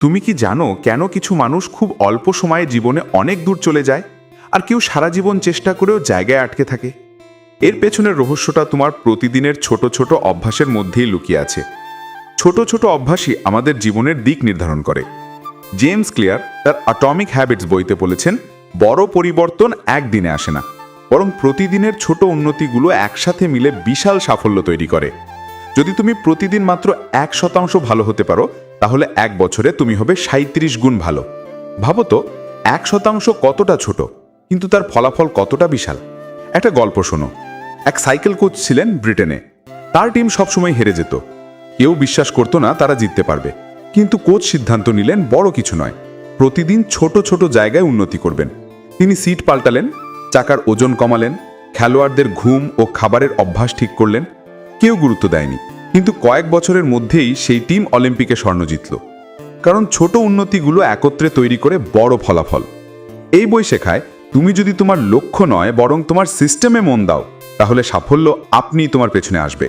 তুমি কি জানো কেন কিছু মানুষ খুব অল্প সময়ে জীবনে অনেক দূর চলে যায়? আর কেউ সারা জীবন চেষ্টা করেও জায়গায় আটকে থাকে? এর পেছনের রহস্যটা তোমার প্রতিদিনের ছোট ছোট অভ্যাসের মধ্যেই লুকিয়ে আছে। ছোট ছোট অভ্যাসই আমাদের জীবনের দিক নির্ধারণ করে। জেমস ক্লিয়ার তার অ্যাটমিক হ্যাবিটস বইতে বলেছেন, বড় পরিবর্তন একদিনে আসে না। বরং প্রতিদিনের ছোট উন্নতিগুলো একসাথে মিলে বিশাল সাফল্য তৈরি করে। যদি তুমি প্রতিদিন মাত্র এক শতাংশ ভালো হতে পারো তাহলে এক বছরে তুমি হবে সাঁত্রিশ গুণ ভালো। ভাবো তো, এক শতাংশ কতটা ছোট, কিন্তু তার ফলাফল কতটা বিশাল। একটা গল্প শোনো। এক সাইকেল কোচ ছিলেন ব্রিটেনে। তার টিম সবসময় হেরে যেত। কেউ বিশ্বাস করতো না তারা জিততে পারবে। কিন্তু কোচ সিদ্ধান্ত নিলেন বড় কিছু নয়। প্রতিদিন ছোট ছোট জায়গায় উন্নতি করবেন। তিনি সিট পাল্টালেন, চাকার ওজন কমালেন, খেলোয়াড়দের ঘুম ও খাবারের অভ্যাস ঠিক করলেন। কেউ গুরুত্ব দেয়নি। কিন্তু কয়েক বছরের মধ্যেই সেই টিম অলিম্পিকে স্বর্ণ জিতল। কারণ ছোট উন্নতিগুলো একত্রে তৈরি করে বড় ফলাফল। এই বই শেখায়, তুমি যদি তোমার লক্ষ্য নয়, বরং তোমার সিস্টেমে মন দাও, তাহলে সাফল্য আপনিই তোমার পেছনে আসবে।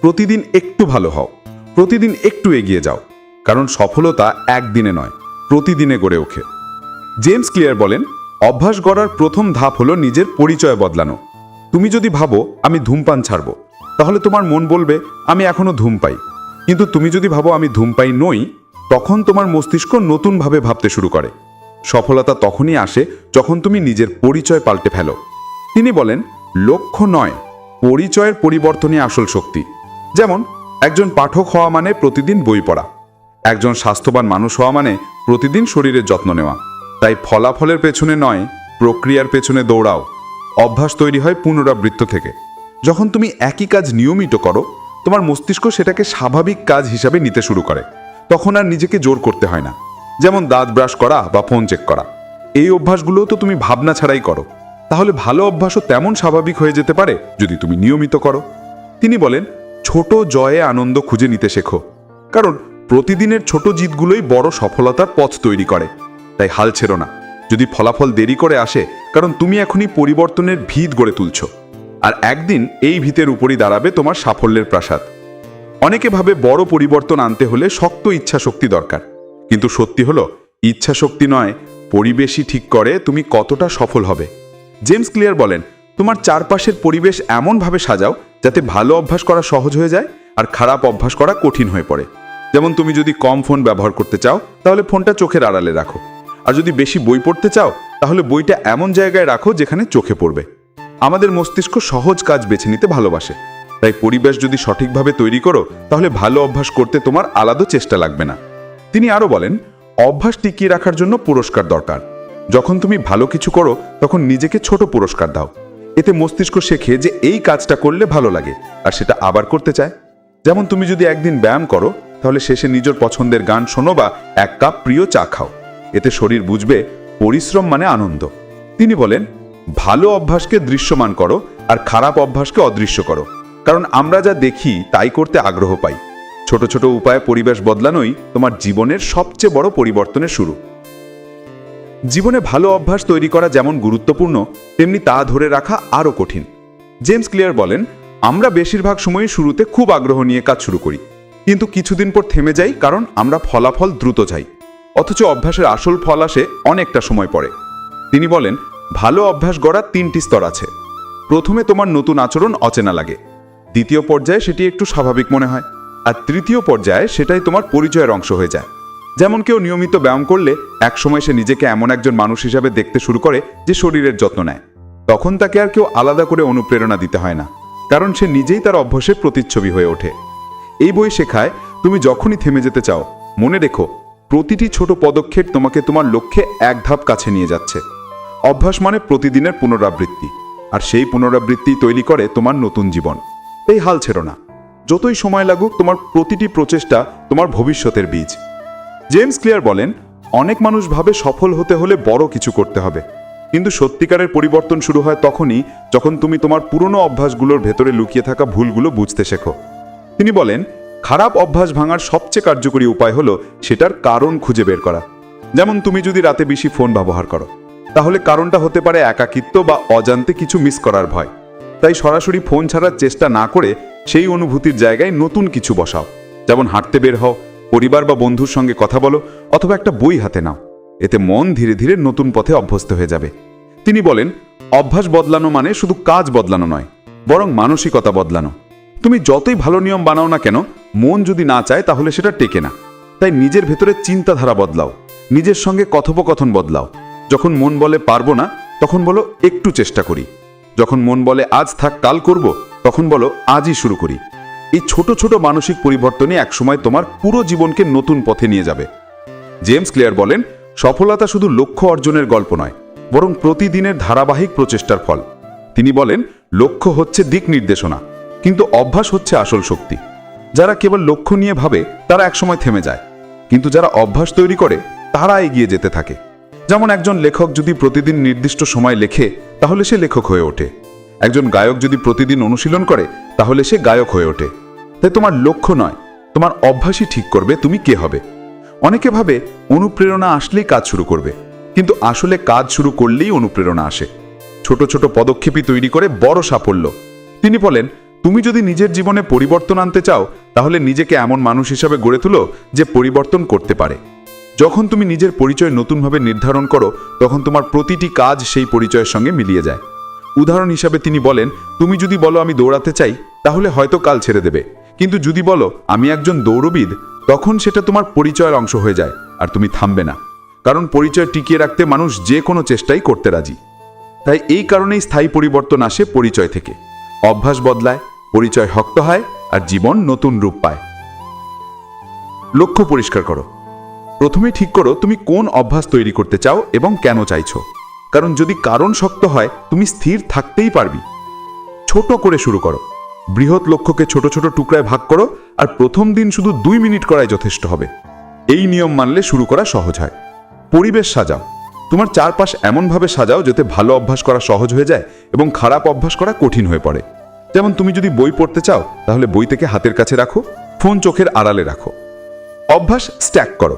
প্রতিদিন একটু ভালো হও, প্রতিদিন একটু এগিয়ে যাও, কারণ সফলতা একদিনে নয়, প্রতিদিনে গড়ে ওঠে। জেমস ক্লিয়ার বলেন, অভ্যাস গড়ার প্রথম ধাপ হলো নিজের পরিচয় বদলানো। তুমি যদি ভাবো, আমি ধূমপান ছাড়ব তাহলে তোমার মন বলবে, আমি এখনও ধূম পাই। কিন্তু তুমি যদি ভাবো আমি ধূমপাই নই, তখন তোমার মস্তিষ্ক নতুনভাবে ভাবতে শুরু করে। সফলতা তখনই আসে যখন তুমি নিজের পরিচয় পাল্টে ফেলো। তিনি বলেন, লক্ষ্য নয়, পরিচয়ের পরিবর্তনই আসল শক্তি। যেমন, একজন পাঠক হওয়া মানে প্রতিদিন বই পড়া। একজন স্বাস্থ্যবান মানুষ হওয়া মানে প্রতিদিন শরীরের যত্ন নেওয়া। তাই ফলাফলের পেছনে নয়, প্রক্রিয়ার পেছনে দৌড়াও। অভ্যাস তৈরি হয় পুনরাবৃত্ত থেকে। যখন তুমি একই কাজ নিয়মিত করো, তোমার মস্তিষ্ক সেটাকে স্বাভাবিক কাজ হিসাবে নিতে শুরু করে। তখন আর নিজেকে জোর করতে হয় না। যেমন দাঁত ব্রাশ করা বা ফোন চেক করা। এই অভ্যাসগুলোও তো তুমি ভাবনা ছাড়াই করো। তাহলে ভালো অভ্যাসও তেমন স্বাভাবিক হয়ে যেতে পারে যদি তুমি নিয়মিত করো। তিনি বলেন, ছোট জয়ে আনন্দ খুঁজে নিতে শেখো। কারণ প্রতিদিনের ছোট জিতগুলোই বড় সফলতার পথ তৈরি করে। তাই হাল ছেড়ো না। যদি ফলাফল দেরি করে আসে, কারণ তুমি এখনই পরিবর্তনের ভিত গড়ে তুলছ। একদিন এই ভিতের উপরই দাঁড়াবে তোমার সাফল্যের প্রাসাদ। অনেকে ভাবে বড় পরিবর্তন আনতে হলে শক্ত ইচ্ছা শক্তি দরকার। কিন্তু সত্যি হলো ইচ্ছা শক্তি নয়, পরিবেশই ঠিক করে তুমি কতটা সফল হবে। জেমস ক্লিয়ার বলেন, তোমার চারপাশের পরিবেশ এমনভাবে সাজাও যাতে ভালো অভ্যাস করা সহজ হয়ে যায় আর খারাপ অভ্যাস করা কঠিন হয়ে পড়ে। যেমন তুমি যদি কম ফোন ব্যবহার করতে চাও, তাহলে ফোনটা চোখের আড়ালে রাখো। আর যদি বেশি বই পড়তে চাও, তাহলে বইটা এমন জায়গায় রাখো যেখানে চোখে পড়বে। আমাদের মস্তিষ্ক সহজ কাজ বেছে নিতে ভালোবাসে। তাই পরিবেশ যদি সঠিকভাবে তৈরি করো, তাহলে ভালো অভ্যাস করতে তোমার আলাদা চেষ্টা লাগবে না। তিনি আরও বলেন, অভ্যাস টিকিয়ে রাখার জন্য পুরস্কার দরকার। যখন তুমি ভালো কিছু করো, তখন নিজেকে ছোট পুরস্কার দাও। এতে মস্তিষ্ক শেখে যে এই কাজটা করলে ভালো লাগে, আর সেটা আবার করতে চায়। যেমন তুমি যদি একদিন ব্যায়াম করো, তাহলে শেষে নিজের পছন্দের গান শোনো বা এক কাপ প্রিয় চা খাও। এতে শরীর বুঝবে, পরিশ্রম মানে আনন্দ। তিনি বলেন ভালো অভ্যাসকে দৃশ্যমান করো আর খারাপ অভ্যাসকে অদৃশ্য করো। কারণ আমরা যা দেখি, তাই করতে আগ্রহ পাই। ছোট ছোট উপায়ে পরিবেশ বদলানোই তোমার জীবনের সবচেয়ে বড় পরিবর্তনের শুরু। জীবনে ভালো অভ্যাস তৈরি করা যেমন গুরুত্বপূর্ণ, তেমনি তা ধরে রাখা আরও কঠিন। জেমস ক্লিয়ার বলেন, আমরা বেশিরভাগ সময়ই শুরুতে খুব আগ্রহ নিয়ে কাজ শুরু করি। কিন্তু কিছুদিন পর থেমে যাই কারণ আমরা ফলাফল দ্রুত চাই। অথচ অভ্যাসের আসল ফল আসে অনেকটা সময় পরে। তিনি বলেন ভালো অভ্যাস গড়ার তিনটি স্তর আছে। প্রথমে তোমার নতুন আচরণ অচেনা লাগে। দ্বিতীয় পর্যায়ে সেটি একটু স্বাভাবিক মনে হয়। আর তৃতীয় পর্যায়ে সেটাই তোমার পরিচয়ের অংশ হয়ে যায়। যেমন কেউ নিয়মিত ব্যায়াম করলে একসময় সে নিজেকে এমন একজন মানুষ হিসাবে দেখতে শুরু করে যে শরীরের যত্ন নেয়। তখন তাকে আর কেউ আলাদা করে অনুপ্রেরণা দিতে হয় না, কারণ সে নিজেই তার অভ্যাসের প্রতিচ্ছবি হয়ে ওঠে। এই বই শেখায়, তুমি যখনই থেমে যেতে চাও, মনে রেখো, প্রতিটি ছোট পদক্ষেপ তোমাকে তোমার লক্ষ্যে এক ধাপ কাছে নিয়ে যাচ্ছে। অভ্যাস মানে প্রতিদিনের পুনরাবৃত্তি, আর সেই পুনরাবৃত্তি তৈরি করে তোমার নতুন জীবন। এই হাল ছেড়ো না। যতই সময় লাগুক, তোমার প্রতিটি প্রচেষ্টা তোমার ভবিষ্যতের বীজ। জেমস ক্লিয়ার বলেন, অনেক মানুষ ভাবে সফল হতে হলে বড় কিছু করতে হবে। কিন্তু সত্যিকারের পরিবর্তন শুরু হয় তখনই যখন তুমি তোমার পুরনো অভ্যাসগুলোর ভেতরে লুকিয়ে থাকা ভুলগুলো বুঝতে শেখো। তিনি বলেন, খারাপ অভ্যাস ভাঙার সবচেয়ে কার্যকরী উপায় হলো সেটার কারণ খুঁজে বের করা। যেমন তুমি যদি রাতে বেশি ফোন ব্যবহার করো তাহলে কারণটা হতে পারে একাকিত্ব বা অজান্তে কিছু মিস করার ভয়। তাই সরাসরি ফোন ছাড়ার চেষ্টা না করে সেই অনুভূতির জায়গায় নতুন কিছু বসাও। যেমন হাঁটতে বের হও, পরিবার বা বন্ধুর সঙ্গে কথা বলো অথবা একটা বই হাতে নাও। এতে মন ধীরে ধীরে নতুন পথে অভ্যস্ত হয়ে যাবে। তিনি বলেন, অভ্যাস বদলানো মানে শুধু কাজ বদলানো নয়, বরং মানসিকতা বদলানো। তুমি যতই ভালো নিয়ম বানাও না কেন, মন যদি না চায় তাহলে সেটা টেকে না। তাই নিজের ভেতরে চিন্তাধারা বদলাও, নিজের সঙ্গে কথোপকথন বদলাও। যখন মন বলে পারব না, তখন বলো একটু চেষ্টা করি। যখন মন বলে আজ থাক, কাল করব, তখন বলো আজই শুরু করি। এই ছোট ছোট মানসিক পরিবর্তনই একসময় তোমার পুরো জীবনকে নতুন পথে নিয়ে যাবে। জেমস ক্লিয়ার বলেন, সফলতা শুধু লক্ষ্য অর্জনের গল্প নয়, বরং প্রতিদিনের ধারাবাহিক প্রচেষ্টার ফল। তিনি বলেন, লক্ষ্য হচ্ছে দিক নির্দেশনা, কিন্তু অভ্যাস হচ্ছে আসল শক্তি। যারা কেবল লক্ষ্য নিয়ে ভাবে, তারা একসময় থেমে যায়। কিন্তু যারা অভ্যাস তৈরি করে, তারা এগিয়ে যেতে থাকে। যেমন একজন লেখক যদি প্রতিদিন নির্দিষ্ট সময় লেখে, তাহলে সে লেখক হয়ে ওঠে। একজন গায়ক যদি প্রতিদিন অনুশীলন করে, তাহলে সে গায়ক হয়ে ওঠে। তাই তোমার লক্ষ্য নয়, তোমার অভ্যাসই ঠিক করবে তুমি কে হবে। অনেকে ভাবে, অনুপ্রেরণা আসলেই কাজ শুরু করবে। কিন্তু আসলে কাজ শুরু করলেই অনুপ্রেরণা আসে। ছোট ছোট পদক্ষেপই তৈরি করে বড় সাফল্য। তিনি বলেন, তুমি যদি নিজের জীবনে পরিবর্তন আনতে চাও, তাহলে নিজেকে এমন মানুষ হিসাবে গড়ে তুলো যে পরিবর্তন করতে পারে। যখন তুমি নিজের পরিচয় নতুনভাবে নির্ধারণ করো, তখন তোমার প্রতিটি কাজ সেই পরিচয়ের সঙ্গে মিলিয়ে যায়। উদাহরণ হিসাবে তিনি বলেন, তুমি যদি বলো আমি দৌড়াতে চাই, তাহলে হয়তো কাল ছেড়ে দেবে। কিন্তু যদি বলো আমি একজন দৌড়বিদ, তখন সেটা তোমার পরিচয়ের অংশ হয়ে যায়, আর তুমি থামবে না। কারণ পরিচয় টিকিয়ে রাখতে মানুষ যে কোনো চেষ্টাই করতে রাজি। তাই এই কারণেই স্থায়ী পরিবর্তন আসে পরিচয় থেকে। অভ্যাস বদলায়, পরিচয় শক্ত হয়, আর জীবন নতুন রূপ পায়। লক্ষ্য পরিষ্কার করো। প্রথমে ঠিক করো তুমি কোন অভ্যাস তৈরি করতে চাও এবং কেন চাইছো। কারণ যদি কারণ শক্ত হয়, তুমি স্থির থাকতেই পারবি। ছোট করে শুরু করো। বৃহৎ লক্ষ্যকে ছোট ছোট টুকরায় ভাগ করো আর প্রথম দিন শুধু দুই মিনিট করাই যথেষ্ট হবে। এই নিয়ম মানলে শুরু করা সহজ হয়। পরিবেশ সাজাও। তোমার চারপাশ এমনভাবে সাজাও যাতে ভালো অভ্যাস করা সহজ হয়ে যায় এবং খারাপ অভ্যাস করা কঠিন হয়ে পড়ে। যেমন তুমি যদি বই পড়তে চাও, তাহলে বই থেকে হাতের কাছে রাখো, ফোন চোখের আড়ালে রাখো। অভ্যাস স্ট্যাক করো।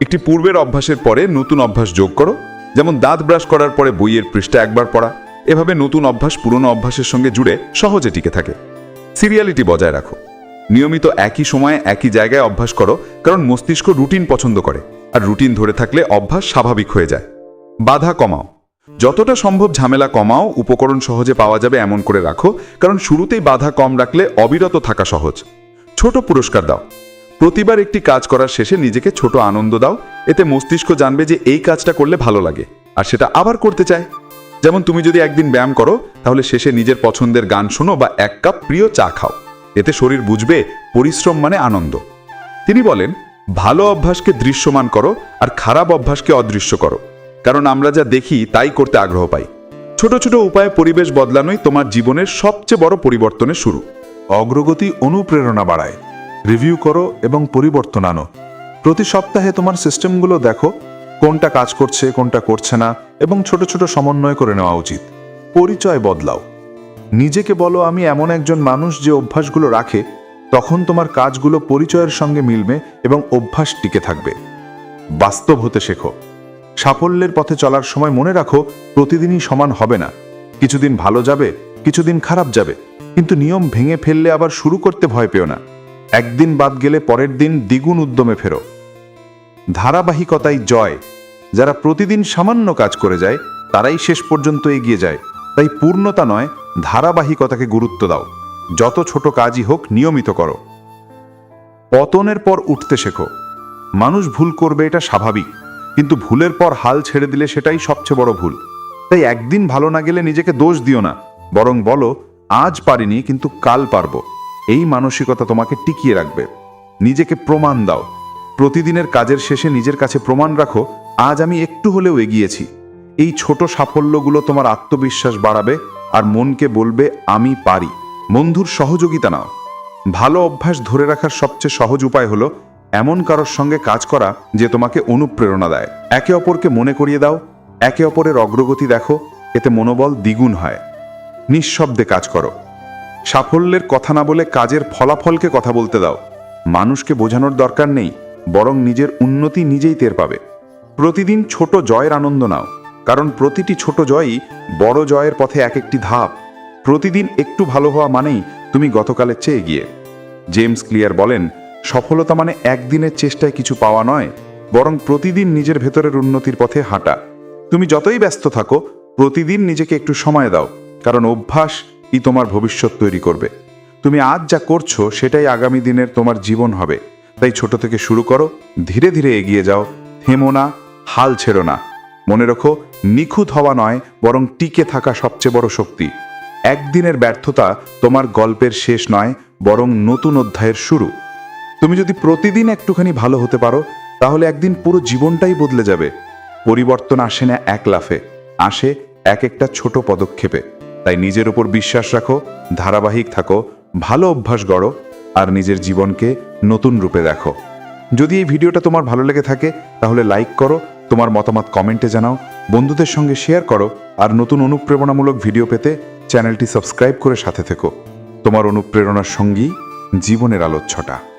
একটি পূর্বের অভ্যাসের পরে নতুন অভ্যাস যোগ করো। যেমন দাঁত ব্রাশ করার পরে বইয়ের পৃষ্ঠা একবার পড়া। এভাবে নতুন অভ্যাস পুরনো অভ্যাসের সঙ্গে জুড়ে সহজে টিকে থাকে। সিরিয়ালিটি বজায় রাখো। নিয়মিত একই সময়ে একই জায়গায় অভ্যাস করো, কারণ মস্তিষ্ক রুটিন পছন্দ করে, আর রুটিন ধরে থাকলে অভ্যাস স্বাভাবিক হয়ে যায়। বাধা কমাও। যতটা সম্ভব ঝামেলা কমাও, উপকরণ সহজে পাওয়া যাবে এমন করে রাখো, কারণ শুরুতেই বাধা কম রাখলে অবিরত থাকা সহজ। ছোট পুরস্কার দাও। প্রতিবার একটি কাজ করার শেষে নিজেকে ছোট আনন্দ দাও। এতে মস্তিষ্ক জানবে যে এই কাজটা করলে ভালো লাগে, আর সেটা আবার করতে চায়। যেমন তুমি যদি একদিন ব্যায়াম করো, তাহলে শেষে নিজের পছন্দের গান শোনো বা এক কাপ প্রিয় চা খাও। এতে শরীর বুঝবে পরিশ্রম মানে আনন্দ। তিনি বলেন, ভালো অভ্যাসকে দৃশ্যমান করো আর খারাপ অভ্যাসকে অদৃশ্য করো। কারণ আমরা যা দেখি, তাই করতে আগ্রহ পাই। ছোট ছোট উপায়ে পরিবেশ বদলানোই তোমার জীবনের সবচেয়ে বড় পরিবর্তনের শুরু। অগ্রগতি অনুপ্রেরণা বাড়ায়। রিভিউ করো এবং পরিবর্তন আনো। প্রতি সপ্তাহে তোমার সিস্টেমগুলো দেখো, কোনটা কাজ করছে, কোনটা করছে না, এবং ছোট ছোট সমন্বয় করে নেওয়া উচিত। পরিচয় বদলাও। নিজেকে বলো, আমি এমন একজন মানুষ যে অভ্যাসগুলো রাখে, তখন তোমার কাজগুলো পরিচয়ের সঙ্গে মিলবে এবং অভ্যাস টিকে থাকবে। বাস্তব হতে শেখো। সাফল্যের পথে চলার সময় মনে রাখো, প্রতিদিনই সমান হবে না। কিছুদিন ভালো যাবে, কিছুদিন খারাপ যাবে, কিন্তু নিয়ম ভেঙে ফেললে আবার শুরু করতে ভয় পেও না। একদিন বাদ গেলে পরের দিন দ্বিগুণ উদ্যমে ফেরো। ধারাবাহিকতাই জয়। যারা প্রতিদিন সামান্য কাজ করে যায়, তারাই শেষ পর্যন্ত এগিয়ে যায়। তাই পূর্ণতা নয়, ধারাবাহিকতাকে গুরুত্ব দাও। যত ছোট কাজই হোক, নিয়মিত করো। পতনের পর উঠতে শেখো। মানুষ ভুল করবে, এটা স্বাভাবিক। কিন্তু ভুলের পর হাল ছেড়ে দিলে সেটাই সবচেয়ে বড় ভুল। তাই একদিন ভালো না গেলে নিজেকে দোষ দিও না। বরং বলো, আজ পারিনি, কিন্তু কাল পারব। এই মানসিকতা তোমাকে টিকিয়ে রাখবে। নিজেকে প্রমাণ দাও। প্রতিদিনের কাজের শেষে নিজের কাছে প্রমাণ রাখো, আজ আমি একটু হলেও এগিয়েছি। এই ছোট সাফল্যগুলো তোমার আত্মবিশ্বাস বাড়াবে আর মনকে বলবে, আমি পারি। বন্ধুর সহযোগিতা নাও। ভালো অভ্যাস ধরে রাখার সবচেয়ে সহজ উপায় হলো, এমন কারোর সঙ্গে কাজ করা যে তোমাকে অনুপ্রেরণা দেয়। একে অপরকে মনে করিয়ে দাও, একে অপরের অগ্রগতি দেখো, এতে মনোবল দ্বিগুণ হয়। নিঃশব্দে কাজ করো। সাফল্যের কথা না বলে কাজের ফলাফলকে কথা বলতে দাও। মানুষকে বোঝানোর দরকার নেই, বরং নিজের উন্নতি নিজেই টের পাবে। প্রতিদিন ছোট জয়ের আনন্দ নাও, কারণ প্রতিটি ছোট জয়ই বড় জয়ের পথে এক একটি ধাপ। প্রতিদিন একটু ভালো হওয়া মানেই তুমি গতকালের চেয়ে এগিয়ে। জেমস ক্লিয়ার বলেন, সফলতা মানে একদিনের চেষ্টায় কিছু পাওয়া নয়, বরং প্রতিদিন নিজের ভেতরের উন্নতির পথে হাঁটা। তুমি যতই ব্যস্ত থাকো, প্রতিদিন নিজেকে একটু সময় দাও, কারণ অভ্যাসই তোমার ভবিষ্যৎ তৈরি করবে। তুমি আজ যা করছ, সেটাই আগামী দিনের তোমার জীবন হবে। তাই ছোট থেকে শুরু করো, ধীরে ধীরে এগিয়ে যাও, থেমো না, হাল ছেড়ো না। মনে রেখো, নিখুঁত হওয়া নয়, বরং টিকে থাকা সবচেয়ে বড় শক্তি। একদিনের ব্যর্থতা তোমার গল্পের শেষ নয়, বরং নতুন অধ্যায়ের শুরু। তুমি যদি প্রতিদিন একটুখানি ভালো হতে পারো, তাহলে একদিন পুরো জীবনটাই বদলে যাবে। পরিবর্তন আসে না এক লাফে, আসে এক একটা ছোট পদক্ষেপে। তাই নিজের উপর বিশ্বাস রাখো, ধারাবাহিক থাকো, ভালো অভ্যাস গড়ো, আর নিজের জীবনকে নতুন রূপে দেখো। যদি এই ভিডিওটা তোমার ভালো লেগে থাকে, তাহলে লাইক করো, তোমার মতামত কমেন্টে জানাও, বন্ধুদের সঙ্গে শেয়ার করো, আর নতুন অনুপ্রেরণামূলক ভিডিও পেতে চ্যানেলটি সাবস্ক্রাইব করে সাথে থেকো। তোমার অনুপ্রেরণার সঙ্গী জীবনের আলোচ্ছটা।